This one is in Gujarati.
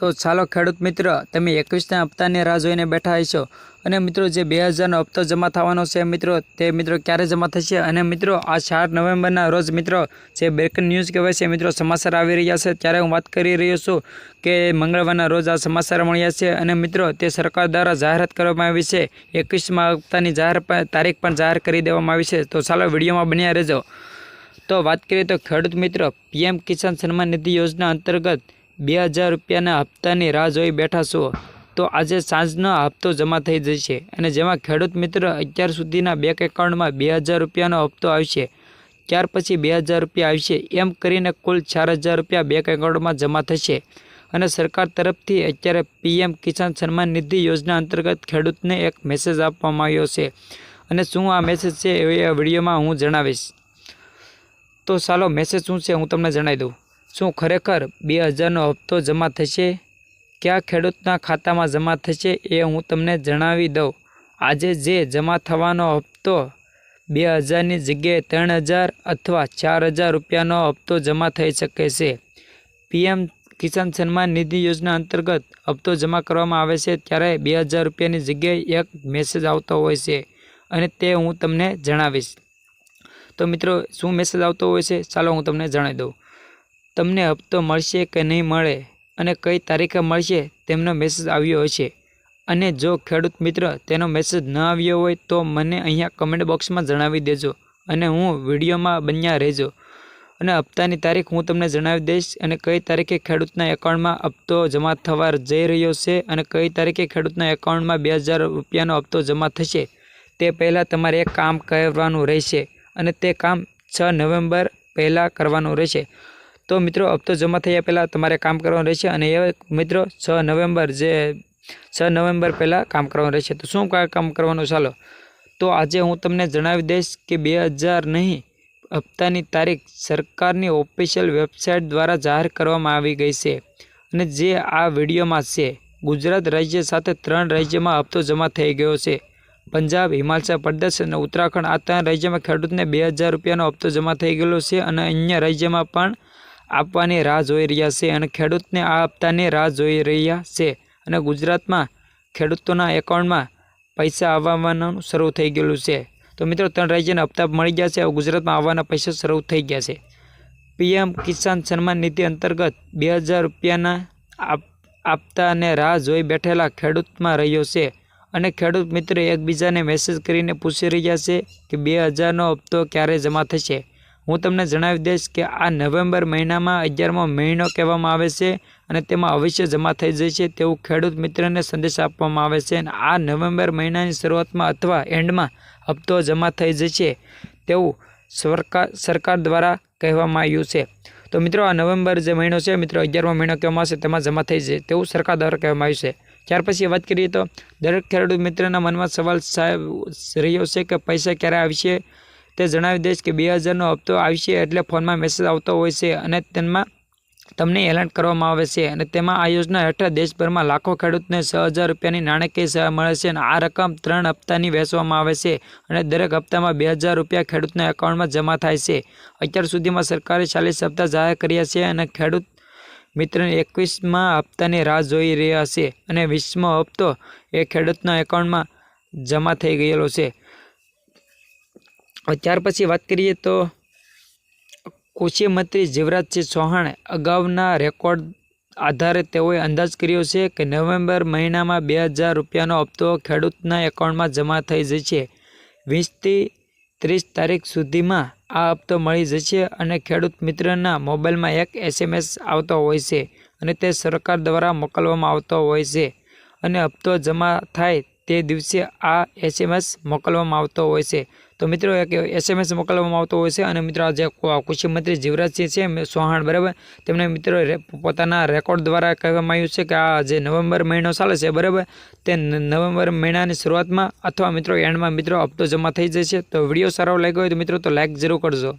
તો ચાલો ખેડૂત મિત્ર, તમે એકવીસના હપ્તાની રાહ જોઈને બેઠા હશો. અને મિત્રો, જે બે હજારનો હપ્તો જમા થવાનો છે મિત્રો, તે મિત્રો ક્યારે જમા થશે? અને મિત્રો, આ ચાર નવેમ્બરના રોજ મિત્રો, જે બ્રેકિંગ ન્યૂઝ કહેવાય છે, મિત્રો, સમાચાર આવી રહ્યા છે. ત્યારે હું વાત કરી રહ્યો છું કે મંગળવારના રોજ આ સમાચાર મળ્યા છે. અને મિત્રો, તે સરકાર દ્વારા જાહેરાત કરવામાં આવી છે. એકવીસમાં હપ્તાની જાહેર તારીખ પણ જાહેર કરી દેવામાં આવી છે. તો ચાલો વિડીયોમાં બન્યા રહેજો. તો વાત કરીએ તો ખેડૂત મિત્રો, પીએમ કિસાન સન્માન નિધિ યોજના અંતર્ગત બે હજાર રૂપિયાના હપ્તાની રાહ જોઈ બેઠા છો, તો આજે સાંજનો હપ્તો જમા થઈ જશે અને જેમાં ખેડૂત મિત્ર અત્યાર સુધીના બેંક એકાઉન્ટમાં બે હજાર રૂપિયાનો હપ્તો આવશે. ત્યાર પછી બે હજાર રૂપિયા આવશે. એમ કરીને કુલ ચાર હજાર રૂપિયા બેંક એકાઉન્ટમાં જમા થશે. અને સરકાર તરફથી અત્યારે પીએમ કિસાન સન્માન નિધિ યોજના અંતર્ગત ખેડૂતને એક મેસેજ આપવામાં આવ્યો છે. અને શું આ મેસેજ છે એ વિડીયોમાં હું જણાવીશ. તો ચાલો મેસેજ શું છે હું તમને જણાવી દઉં. શું ખરેખર બે હજારનો હપ્તો જમા થશે? કયા ખેડૂતના ખાતામાં જમા થશે એ હું તમને જણાવી દઉં. આજે જે જમા થવાનો હપ્તો બે હજારની જગ્યાએ ત્રણ હજાર અથવા ચાર હજાર રૂપિયાનો હપ્તો જમા થઈ શકે છે. પીએમ કિસાન સન્માન નિધિ યોજના અંતર્ગત હપ્તો જમા કરવામાં આવે છે ત્યારે બે હજાર રૂપિયાની જગ્યાએ એક મેસેજ આવતો હોય છે અને તે હું તમને જણાવીશ. તો મિત્રો, શું મેસેજ આવતો હોય છે? ચાલો હું તમને જણાવી દઉં. તમને હપ્તો મળશે કે નહીં મળે અને કઈ તારીખે મળશે તેમનો મેસેજ આવ્યો હશે. અને જો ખેડૂત મિત્ર તેનો મેસેજ ન આવ્યો હોય તો મને અહીંયા કમેન્ટ બોક્સમાં જણાવી દેજો અને હું વિડીયોમાં બન્યા રહેજો. અને હપ્તાની તારીખ હું તમને જણાવી દઈશ અને કઈ તારીખે ખેડૂતના એકાઉન્ટમાં હપ્તો જમા થવા જઈ રહ્યો છે અને કઈ તારીખે ખેડૂતના એકાઉન્ટમાં બે હજાર રૂપિયાનો હપ્તો જમા થશે તે પહેલાં તમારે એક કામ કરવાનું રહેશે અને તે કામ છ નવેમ્બર પહેલાં કરવાનું રહેશે. તો મિત્રો, હપ્તો જમા થયા પહેલાં તમારે કામ કરવાનું રહેશે અને એ મિત્રો, છ નવેમ્બર જે, છ નવેમ્બર પહેલાં કામ કરવાનું રહેશે. તો શું કામ કરવાનું? ચાલો. તો આજે હું તમને જણાવી દઈશ કે બે હજાર નહીં, હપ્તાની તારીખ સરકારની ઓફિશિયલ વેબસાઇટ દ્વારા જાહેર કરવામાં આવી ગઈ છે. અને જે આ વિડીયોમાં છે, ગુજરાત રાજ્ય સાથે ત્રણ રાજ્યમાં હપ્તો જમા થઈ ગયો છે. પંજાબ, હિમાચલ પ્રદેશ અને ઉત્તરાખંડ. આ ત્રણ રાજ્યમાં ખેડૂતને બે હજાર રૂપિયાનો હપ્તો જમા થઈ ગયેલો છે અને અન્ય રાજ્યમાં પણ આપવાની રાહ જોઈ રહ્યા છે અને ખેડૂતને આ હપ્તાની રાહ જોઈ રહ્યા છે અને ગુજરાતમાં ખેડૂતોના એકાઉન્ટમાં પૈસા આવવાનું શરૂ થઈ ગયેલું છે. તો મિત્રો, ત્રણ રાજ્યના હપ્તા મળી ગયા છે. ગુજરાતમાં આવવાના પૈસા શરૂ થઈ ગયા છે. પીએમ કિસાન સન્માન નિધિ અંતર્ગત બે હજાર રૂપિયાના આપતાને રાહ જોઈ બેઠેલા ખેડૂતમાં રહ્યો છે અને ખેડૂત મિત્ર એકબીજાને મેસેજ કરીને પૂછી રહ્યા છે કે બે હજારનો હપ્તો ક્યારે જમા થશે? હું તમને જણાવી દઈશ કે આ નવેમ્બર મહિનામાં અગિયારમો મહિનો કહેવામાં આવે છે અને તેમાં અવશ્ય જમા થઈ જશે તેવું ખેડૂત મિત્રને સંદેશ આપવામાં આવે છે અને આ નવેમ્બર મહિનાની શરૂઆતમાં અથવા એન્ડમાં હપ્તો જમા થઈ જશે તેવું સરકાર સરકાર દ્વારા કહેવામાં આવ્યું છે. તો મિત્રો, આ નવેમ્બર જે મહિનો છે, મિત્રો, અગિયારમો મહિનો કહેવામાં આવશે, તેમાં જમા થઈ જશે તેવું સરકાર દ્વારા કહેવામાં આવ્યું છે. ત્યાર પછી વાત કરીએ તો દરેક ખેડૂત મિત્રના મનમાં સવાલ સાહેબ રહ્યો છે કે પૈસા ક્યારે આવશે? તે જણાવી દઈશ કે બે હજારનો હપ્તો આવશે એટલે ફોનમાં મેસેજ આવતો હોય છે અને તેમાં તમને એલર્ટ કરવામાં આવે છે અને તેમાં આ યોજના હેઠળ દેશભરમાં લાખો ખેડૂતને છ હજાર રૂપિયાની નાણાકીય સહાય મળે છે અને આ રકમ ત્રણ હપ્તાની વહેંચવામાં આવે છે અને દરેક હપ્તામાં બે હજાર રૂપિયા ખેડૂતના એકાઉન્ટમાં જમા થાય છે. અત્યાર સુધીમાં સરકારે ચાલીસ હપ્તા જાહેર કર્યા છે અને ખેડૂત મિત્રને એકવીસમાં હપ્તાની રાહ જોઈ રહ્યા છે અને વીસમો હપ્તો એ ખેડૂતના એકાઉન્ટમાં જમા થઈ ગયેલો છે. ત્યાર પછી વાત કરીએ તો કૃષિ મંત્રી જીવરાજસિંહ ચૌહાણે અગાઉના રેકોર્ડ આધારે તેઓએ અંદાજ કર્યો છે કે નવેમ્બર મહિનામાં બે હજાર રૂપિયાનો હપ્તો ખેડૂતના એકાઉન્ટમાં જમા થઈ જશે. વીસથી ત્રીસ તારીખ સુધીમાં આ હપ્તો મળી જશે અને ખેડૂત મિત્રના મોબાઈલમાં એક એસએમએસ આવતો હોય છે અને તે સરકાર દ્વારા મોકલવામાં આવતો હોય છે અને હપ્તો જમા થાય તે દિવસે આ એસએમએસ મોકલવામાં આવતો હોય છે. તો મિત્રો એક એસએમએસ મોકલવામાં આવતો હોય છે અને મિત્રો જે કૃષિ મંત્રી જીવરાજસિંહ છે ચૌહાણ, બરાબર? તેમને મિત્રો પોતાના રેકોર્ડ દ્વારા કહેવામાં આવ્યું છે કે આ જે નવેમ્બર મહિનો ચાલે છે, બરાબર? તે નવેમ્બર મહિનાની શરૂઆતમાં અથવા મિત્રો એન્ડમાં મિત્રો હપ્તો જમા થઈ જશે. તો વીડિયો સારો લાગ્યો હોય તો મિત્રો તો લાઇક જરૂર કરજો.